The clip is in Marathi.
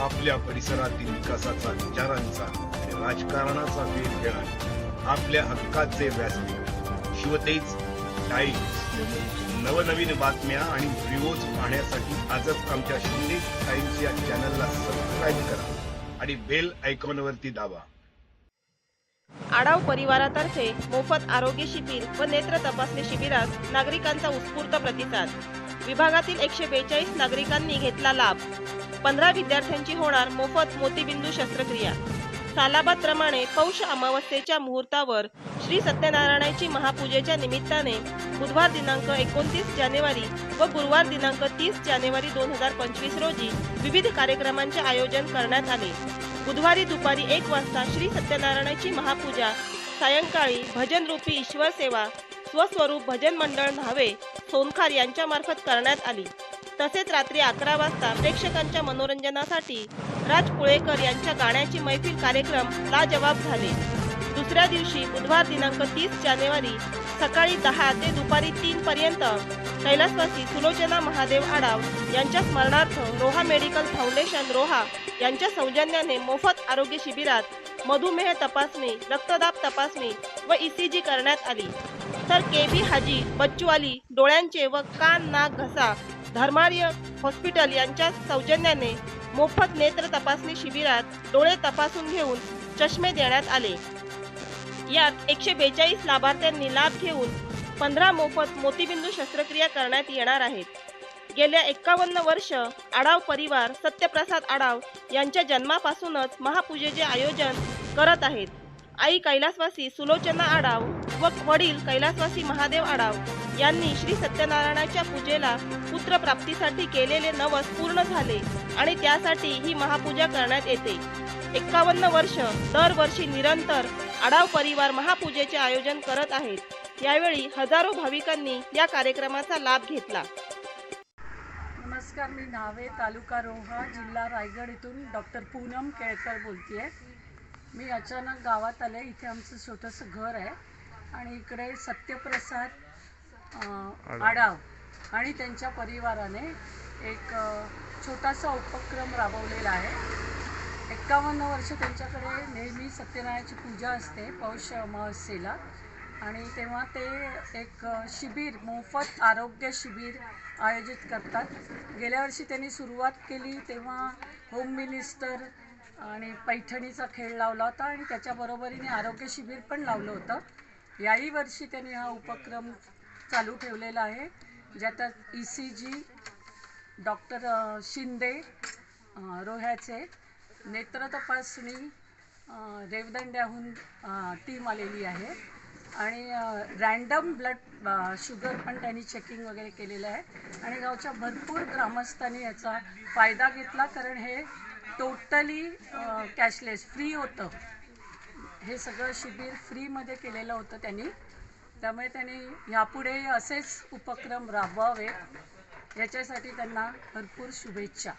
आपल्या परिसरातील विकासाचा विचारांचा राजकारणाचा वेध घेणार आपल्या हक्काचे व्यासपीठ. शिवतेज टाइम्स. नवनवीन बातम्या आणि व्हिडिओज पाहण्यासाठी आजच आमच्या शिंदे टाइम्स या चॅनलला सबस्क्राईब करा आणि बेल आयकॉनवरती दाबा. आडाव परिवारातर्फे मोफत आरोग्य शिबिर व नेत्र तपासणी शिबिरास नागरिकांचा उत्स्फूर्त प्रतिसाद. विभागातील एकशे बेचाळीस नागरिकांनी घेतला लाभ. पंधरा विद्यार्थ्यांची होणार मोफत मोतीबिंदू शस्त्रक्रिया. सालाबादप्रमाणे पौष अमावस्येच्या मुहूर्तावर श्री सत्यनारायणाची महापूजेच्या निमित्ताने बुधवार दिनांक एकोणतीस जानेवारी व गुरुवार दिनांक तीस जानेवारी दोन हजार पंचवीस रोजी विविध कार्यक्रमांचे आयोजन करण्यात आले. बुधवारी दुपारी एक वाजता श्री सत्यनारायणाची महापूजा सायंकाळी भजन रूपी ईश्वर सेवा स्वस्वरूप भजन मंडळ न्हावे सोनखार यांच्यामार्फत करण्यात आली. तसेच रात्री अकरा वाजता प्रेक्षकांच्या मनोरंजनासाठी राज पुळेकर यांच्या गाण्याची मैफिल कार्यक्रम लाजवाब झाले. दुसऱ्या दिवशी बुधवार दिनांक तीस जानेवारी सकाळी दहा ते दुपारी तीन पर्यंत कैलासवासी सुलोचना महादेव आडाव यांच्या स्मरणार्थ रोहा मेडिकल फाउंडेशन रोहा यांच्या सौजन्याने मोफत आरोग्य शिबिरात मधुमेह तपासणी रक्तदाब तपासणी व ईसीजी करण्यात आली. तर के बी हाजी बच्चूवाली डोळ्यांचे व कान नाक घसा धर्मार्य हॉस्पिटल यांच्या सौजन्याने मोफत नेत्र तपासणी शिबिरात डोळे तपासून घेऊन चष्मे देण्यात आले. यात एकशे बेचाळीस लाभार्थ्यांनी लाभ घेऊन पंधरा मोफत मोतीबिंदू शस्त्रक्रिया करण्यात येणार आहेत. गेल्या एक्कावन्न वर्ष आडाव परिवार सत्यप्रसाद आडाव यांच्या जन्मापासूनच महापूजेचे आयोजन करत आहेत. आई कैलासवासी सुलोचना आडाव व वडील कैलासवासी महादेव आडाव यांनी श्री सत्यनारायणाच्या पूजेला पुत्रप्राप्तीसाठी केलेले नवस पूर्ण झाले आणि त्यासाठी ही महापूजा करण्यात येते. एक्कावन्न वर्ष दरवर्षी निरंतर आडाव परिवार महापूजेचे आयोजन करत आहेत. यावेळी हजारो भाविकांनी या कार्यक्रमाचा लाभ घेतला. नमस्कार मी नावे तालुका रोहा जिल्हा रायगड इथून डॉक्टर पूनम केळकर बोलते आहे मी अचानक गावात आले. इथे आमचं छोटंसं घर आहे. आणि इकडे सत्यप्रसाद आडाव. आणि त्यांच्या परिवाराने एक छोटासा उपक्रम राबवलेला आहे. एक्कावन्न वर्ष त्यांच्याकडे नेहमी सत्यनारायणाची पूजा असते पौष अमावस्येला. आणि तेव्हा ते एक शिबिर मोफत आरोग्य शिबिर आयोजित करतात. गेल्या वर्षी त्यांनी सुरुवात केली तेव्हा होम मिनिस्टर आणि पैठणीचा खेळ लावला होता आणि त्याच्या बरोबरीने आरोग्य शिबिर पण लावलं होतं. याही वर्षी त्यांनी हा उपक्रम चालू ठेवलेला आहे ज्याच्यात E C G doctor Shinde रोह्याचे नेत्र तपासणी रेवदंड्याहून टीम आलेली आहे. आणि रँडम ब्लड शुगर पण त्यांनी चेकिंग वगैरे केलेलं आहे. आणि गावच्या भरपूर ग्रामस्थांनी याचा फायदा घेतला कारण हे टोटली कॅशलेस फ्री होतं. हे सगळं शिबिर फ्रीमध्ये केलेलं होतं त्यांनी. त्यामुळे त्यांनी ह्यापुढे असेच उपक्रम राबवावे याच्यासाठी त्यांना भरपूर शुभेच्छा.